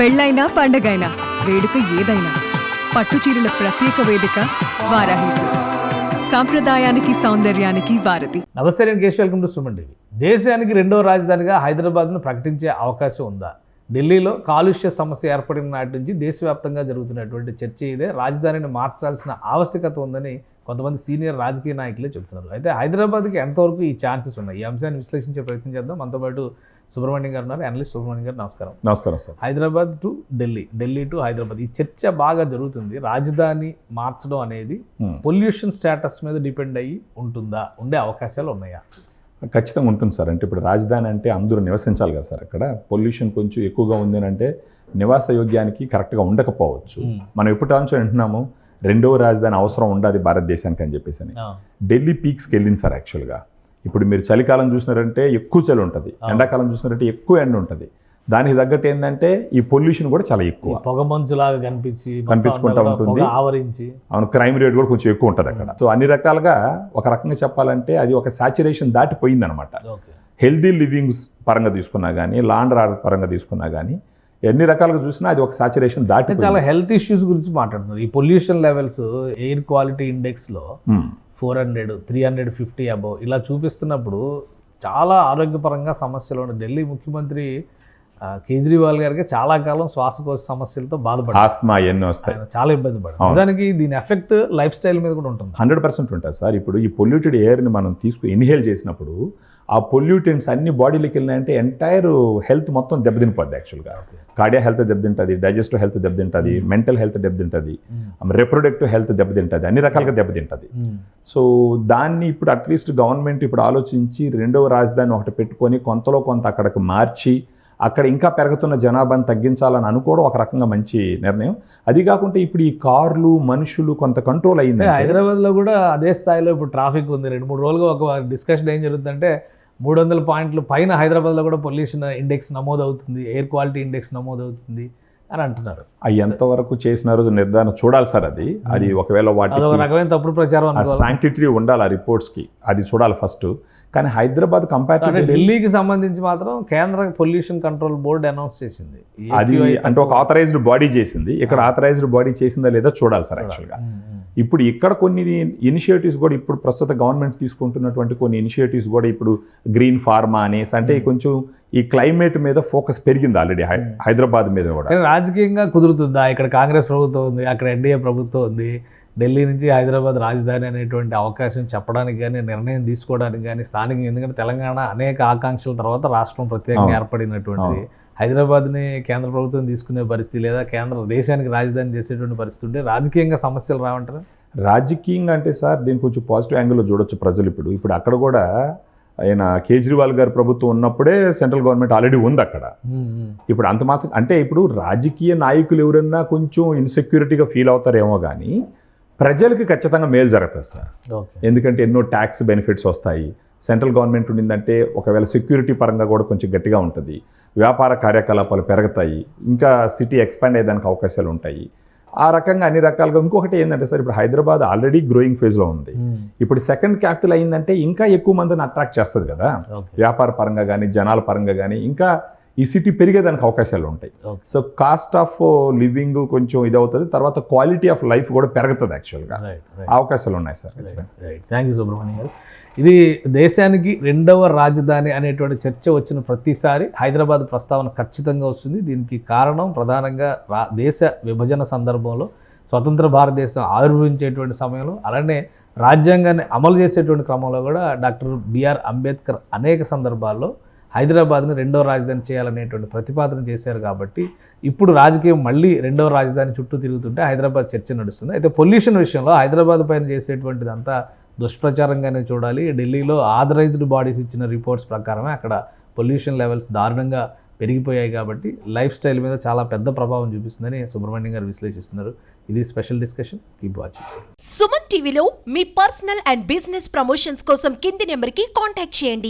పెళ్ళైనా పండగైనా వేడుక ఏదైనా పట్టు చీరల ప్రత్యేక వేదిక వారాహి సిల్క్స్. సాంప్రదాయానికి సౌందర్యానికి వారధి. నమస్తే నేను Kesh welcome to Suman TV. దేశానికి రెండో రాజధానిగా హైదరాబాద్ను ప్రకటించే అవకాశం ఉందా? ఢిల్లీలో కాలుష్య సమస్య ఏర్పడిన నాటి నుంచి దేశవ్యాప్తంగా జరుగుతున్నటువంటి చర్చ ఇదే. రాజధానిని మార్చాల్సిన ఆవశ్యకత ఉందని కొంతమంది సీనియర్ రాజకీయ నాయకులే చెబుతున్నారు. అయితే హైదరాబాద్కి ఎంతవరకు ఈ ఛాన్సెస్ ఉన్నాయి? ఈ అంశాన్ని విశ్లేషించే ప్రయత్నం చేద్దాం. మనతో పాటు సుబ్రహ్మణ్యం గారు ఉన్నారు. అనలిస్ట్ సుబ్రహ్మణ్యం గారు నమస్కారం. నమస్కారం sir. Hyderabad to Delhi Delhi to Hyderabad. ఈ చర్చ బాగా జరుగుతుంది. రాజధాని మార్చడం అనేది. పొల్యూషన్ స్టేటస్ మీద డిపెండ్ అయ్యి ఉంటుందా? ఉండే అవకాశాలు ఉన్నాయా? ఖచ్చితంగా ఉంటుంది సార్. అంటే ఇప్పుడు రాజధాని అంటే అందరూ నివసించాలి కదా సార్. అక్కడ పొల్యూషన్ కొంచెం ఎక్కువగా ఉంది అని అంటే నివాస యోగ్యానికి కరెక్ట్గా ఉండకపోవచ్చు. మనం ఎప్పటి నుంచో వింటున్నాము రెండవ రాజధాని అవసరం ఉండాలి భారతదేశానికి అని చెప్పేసి అని. ఢిల్లీ పీక్స్కి వెళ్ళింది సార్ యాక్చువల్గా. ఇప్పుడు మీరు చలికాలం చూసినారంటే ఎక్కువ చలి ఉంటుంది. ఎండాకాలం చూసినారంటే ఎక్కువ ఎండ ఉంటుంది. దానికి తగ్గట్టు ఏంటంటే ఈ పొల్యూషన్ కూడా చాలా ఎక్కువ. పొగ మంచులాగా కనిపించి కనిపించుకుంటా ఉంటుంది. ఆవరించి. అవును క్రైమ్ రేట్ కూడా కొంచెం ఎక్కువ ఉంటుంది అక్కడ. సో అన్ని రకాలుగా ఒక రకంగా చెప్పాలంటే అది ఒక సాచురేషన్ దాటిపోయింది అనమాట హెల్దీ లివింగ్ పరంగా తీసుకున్నా కానీ లాండ్ ఆర్డర్ పరంగా తీసుకున్నా కానీ ఎన్ని రకాలుగా చూసినా అది ఒక సాచురేషన్ దాటి చాలా హెల్త్ ఇష్యూస్ గురించి మాట్లాడుతున్నారు. ఈ pollution levels air quality ఇండెక్స్లో four hundred three hundred fifty above ఇలా చూపిస్తున్నప్పుడు చాలా ఆరోగ్యపరంగా సమస్యలు ఉన్నాయి. ఢిల్లీ ముఖ్యమంత్రి కేజ్రీవాల్ గారికి చాలా కాలం శ్వాసకోశ సమస్యలతో బాధపడ్డారు ఆస్తమా ఎన్ని వస్తాయి. చాలా ఇబ్బంది అవును. నిజానికి దీని ఎఫెక్ట్ లైఫ్ స్టైల్ మీద కూడా ఉంటుంది. హండ్రెడ్ పర్సెంట్ ఉంటుంది సార్. ఇప్పుడు ఈ పొల్యూటెడ్ ఎయిర్ని మనం తీసుకు ఇన్హేల్ చేసినప్పుడు ఆ పొల్యూటెంట్స్ అన్ని బాడీలోకి వెళ్ళినాయంటే ఎంటైర్ హెల్త్ మొత్తం దెబ్బతినిపోద్ది యాక్చువల్గా. కార్డియా హెల్త్ దెబ్బతింటుంది డైజెస్టివ్ హెల్త్ దెబ్బతింటుంది మెంటల్ హెల్త్ దెబ్బతింటుంది రిప్రొడక్టివ్ హెల్త్ దెబ్బతింటుంది అన్ని రకాలుగా దెబ్బతింటుంది. సో దాన్ని ఇప్పుడు అట్లీస్ట్ గవర్నమెంట్ ఇప్పుడు ఆలోచించి రెండవ రాజధాని ఒకటి పెట్టుకొని కొంతలో కొంత అక్కడికి మార్చి అక్కడ ఇంకా పెరుగుతున్న జనాభాను తగ్గించాలని అనుకోవడం ఒక రకంగా మంచి నిర్ణయం. అది కాకుండా ఇప్పుడు ఈ కార్లు మనుషులు కొంత కంట్రోల్ అయింది హైదరాబాద్లో కూడా అదే స్థాయిలో ఇప్పుడు ట్రాఫిక్ ఉంది. రెండు మూడు రోజులుగా ఒక డిస్కషన్ ఏం జరుగుతుందంటే మూడు వందల పాయింట్లు పైన హైదరాబాద్లో కూడా పొల్యూషన్ ఇండెక్స్ నమోదు అవుతుంది ఎయిర్ క్వాలిటీ ఇండెక్స్ నమోదు అవుతుంది అని అంటున్నారు. అవి ఎంతవరకు చేసినారో నిర్ధారణ చూడాలి సార్ అది. అది ఒకవేళ వాటి రకమైన తప్పుడు ప్రచారం శాంక్టిటరీ ఉండాలి ఆ రిపోర్ట్స్కి అది చూడాలి ఫస్ట్ కానీ హైదరాబాద్ అంటే కంపారిటివ్ ఢిల్లీకి సంబంధించి మాత్రం కేంద్ర పొల్యూషన్ కంట్రోల్ బోర్డు అనౌన్స్ చేసింది. అది అంటే ఒక ఆథరైజ్డ్ బాడీ చేసింది. ఇక్కడ ఆథరైజ్డ్ బాడీ చేసిందా లేదా చూడాలి సార్ యాక్చువల్గా. ఇప్పుడు ఇక్కడ కొన్ని ఇనిషియేటివ్స్ కూడా ఇప్పుడు ప్రస్తుత గవర్నమెంట్ తీసుకుంటున్నటువంటి కొన్ని ఇనిషియేటివ్స్ కూడా ఇప్పుడు గ్రీన్ ఫార్మా అనేసి అంటే కొంచెం ఈ క్లైమేట్ మీద ఫోకస్ పెరిగింది ఆల్రెడీ హైదరాబాద్ మీద కూడా. రాజకీయంగా కుదురుతుందా? ఇక్కడ కాంగ్రెస్ ప్రభుత్వం ఉంది అక్కడ ఎన్డీఏ ప్రభుత్వం ఉంది. ఢిల్లీ నుంచి హైదరాబాద్ రాజధాని అనేటువంటి అవకాశం చెప్పడానికి కానీ నిర్ణయం తీసుకోవడానికి కానీ స్థానికంగా ఎందుకంటే తెలంగాణ అనేక ఆకాంక్షల తర్వాత రాష్ట్రం ప్రత్యేకంగా. ఏర్పడినటువంటిది. హైదరాబాద్ని కేంద్ర ప్రభుత్వం తీసుకునే పరిస్థితి లేదా కేంద్ర దేశానికి రాజధాని చేసేటువంటి పరిస్థితి ఉంటే రాజకీయంగా సమస్యలు రావంటారా? రాజకీయంగా అంటే సార్ దీన్ని కొంచెం పాజిటివ్ యాంగిల్లో చూడొచ్చు ప్రజలు ఇప్పుడు. ఇప్పుడు అక్కడ కూడా ఆయన కేజ్రీవాల్ గారి ప్రభుత్వం ఉన్నప్పుడే సెంట్రల్ గవర్నమెంట్ ఆల్రెడీ ఉంది అక్కడ. ఇప్పుడు అంత మాత్రం అంటే ఇప్పుడు రాజకీయ నాయకులు ఎవరన్నా కొంచెం ఇన్సెక్యూరిటీగా ఫీల్ అవుతారేమో కానీ ప్రజలకి ఖచ్చితంగా మేలు జరుగుతుంది సార్. ఎందుకంటే ఎన్నో ట్యాక్స్ బెనిఫిట్స్ వస్తాయి. సెంట్రల్ గవర్నమెంట్ ఉండిందంటే ఒకవేళ సెక్యూరిటీ పరంగా కూడా కొంచెం గట్టిగా ఉంటుంది. వ్యాపార కార్యకలాపాలు పెరుగుతాయి. ఇంకా సిటీ ఎక్స్పాండ్ అయ్యేదానికి అవకాశాలు ఉంటాయి. ఆ రకంగా అన్ని రకాలుగా ఇంకొకటి ఏంటంటే సార్ ఇప్పుడు హైదరాబాద్ ఆల్రెడీ గ్రోయింగ్ ఫేజ్లో ఉంది. ఇప్పుడు సెకండ్ క్యాపిటల్ అయిందంటే ఇంకా ఎక్కువ మందిని అట్రాక్ట్ చేస్తుంది కదా. వ్యాపార పరంగా కానీ జనాల పరంగా కానీ ఇంకా ఈ సిటీ పెరిగేదానికి అవకాశాలు ఉంటాయి. సో కాస్ట్ ఆఫ్ లివింగ్ కొంచెం ఇది అవుతుంది తర్వాత క్వాలిటీ ఆఫ్ లైఫ్ కూడా పెరుగుతుంది యాక్చువల్గా అవకాశాలు ఉన్నాయి సార్ థ్యాంక్ యూ సుబ్రహ్మణ్యం గారు. ఇది దేశానికి రెండవ రాజధాని అనేటువంటి చర్చ వచ్చిన ప్రతిసారి హైదరాబాద్ ప్రస్తావన ఖచ్చితంగా వస్తుంది. దీనికి కారణం ప్రధానంగా రా దేశ విభజన సందర్భంలో స్వతంత్ర భారతదేశం ఆవిర్భవించేటువంటి సమయంలో అలానే రాజ్యాంగాన్ని అమలు చేసేటువంటి క్రమంలో కూడా డాక్టర్ బిఆర్ అంబేద్కర్ అనేక సందర్భాల్లో హైదరాబాద్ని రెండవ రాజధాని చేయాలనేటువంటి ప్రతిపాదన చేశారు కాబట్టి ఇప్పుడు రాజకీయం మళ్ళీ రెండవ రాజధాని చుట్టూ తిరుగుతుంటే హైదరాబాద్ చర్చ నడుస్తుంది. అయితే పొల్యూషన్ విషయంలో హైదరాబాద్ పైన చేసేటువంటిదంతా దుష్ప్రచారంగానే చూడాలి. ఢిల్లీలో ఆథరైజ్డ్ బాడీస్ ఇచ్చిన రిపోర్ట్స్ ప్రకారమే అక్కడ పొల్యూషన్ లెవెల్స్ దారుణంగా పెరిగిపోయాయి కాబట్టి లైఫ్ స్టైల్ మీద చాలా పెద్ద ప్రభావం చూపిస్తుందని సుబ్రహ్మణ్యం గారు విశ్లేషిస్తున్నారు. ఇది special discussion. Keep watching. Suman టీవీలో మీ పర్సనల్ అండ్ బిజినెస్ ప్రమోషన్స్ కోసం కింది నెంబర్కి కాంటాక్ట్ చేయండి.